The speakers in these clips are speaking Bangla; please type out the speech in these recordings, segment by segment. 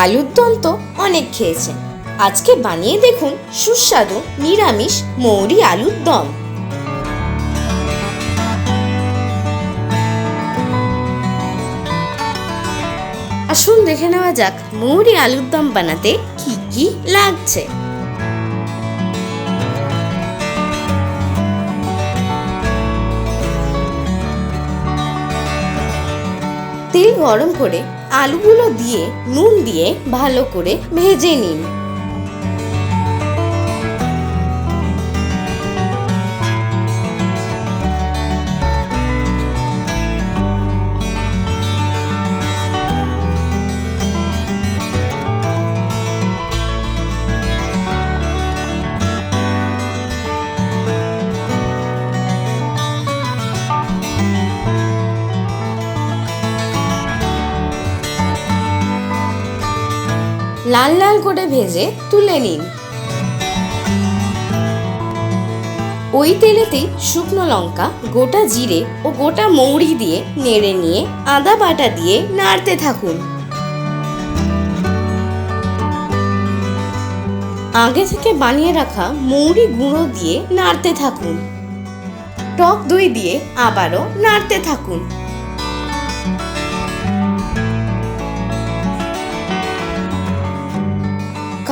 আলুর দম তো অনেক খেয়েছেন। আজকে বানিয়ে দেখুন সুস্বাদু নিরামিষ মৌরি আলুর দম। আসুন দেখে নেওয়া যাক মৌরি আলুর দম বানাতে কি কি লাগছে। তেল গরম করে আলুগুলো দিয়ে নুন দিয়ে ভালো করে ভেজে নিন। লাল লাল করে ভেজে তুলে নিন। ওই তেলেতেই শুকনো লঙ্কা, গোটা জিরে ও গোটা মৌরি দিয়ে নেড়ে নিয়ে আদা বাটা দিয়ে নাড়তে থাকুন। আগে থেকে বানিয়ে রাখা মৌরি গুঁড়ো দিয়ে নাড়তে থাকুন। টক দই দিয়ে আবারও নাড়তে থাকুন।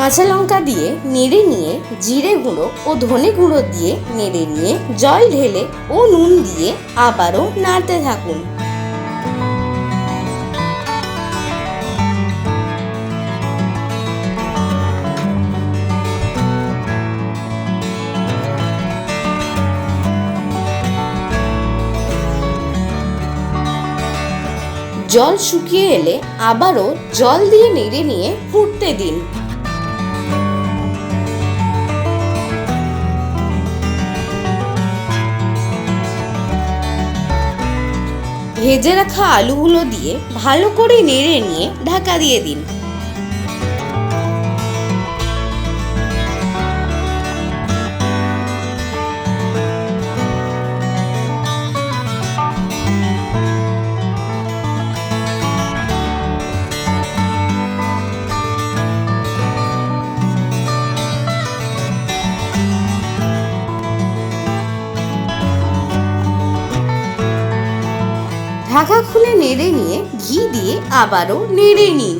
কাঁচা লঙ্কা দিয়ে নেড়ে নিয়ে জিরে গুঁড়ো ও ধনে গুঁড়ো দিয়ে নেড়ে নিয়ে জল ঢেলে ও নুন দিয়ে আবারও নাড়তে থাকুন। জল শুকিয়ে এলে আবারও জল দিয়ে নেড়ে নিয়ে ফুটতে দিন। ভেজে রাখা আলুগুলো দিয়ে ভালো করে নেড়ে নিয়ে ঢাকা দিয়ে দিন। ঢাকা খুলে নেড়ে নিয়ে ঘি দিয়ে আবারও নেড়ে নিন।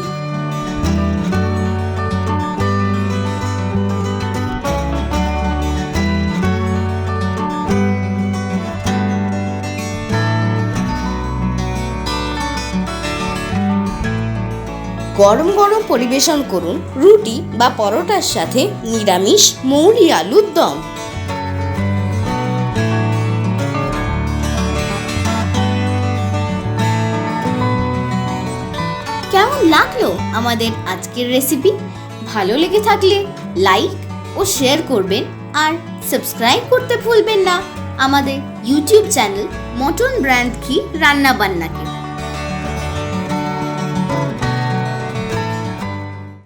গরম গরম পরিবেশন করুন রুটি বা পরোটার সাথে নিরামিষ মৌরি আলুর দম। লাগল আমাদের আজকের রেসিপি ভালো লেগে থাকলে লাইক ও শেয়ার করবেন আর সাবস্ক্রাইব করতে ভুলবেন না আমাদের ইউটিউব চ্যানেল মটন ব্র্যান্ড কি রান্না বান্নাকে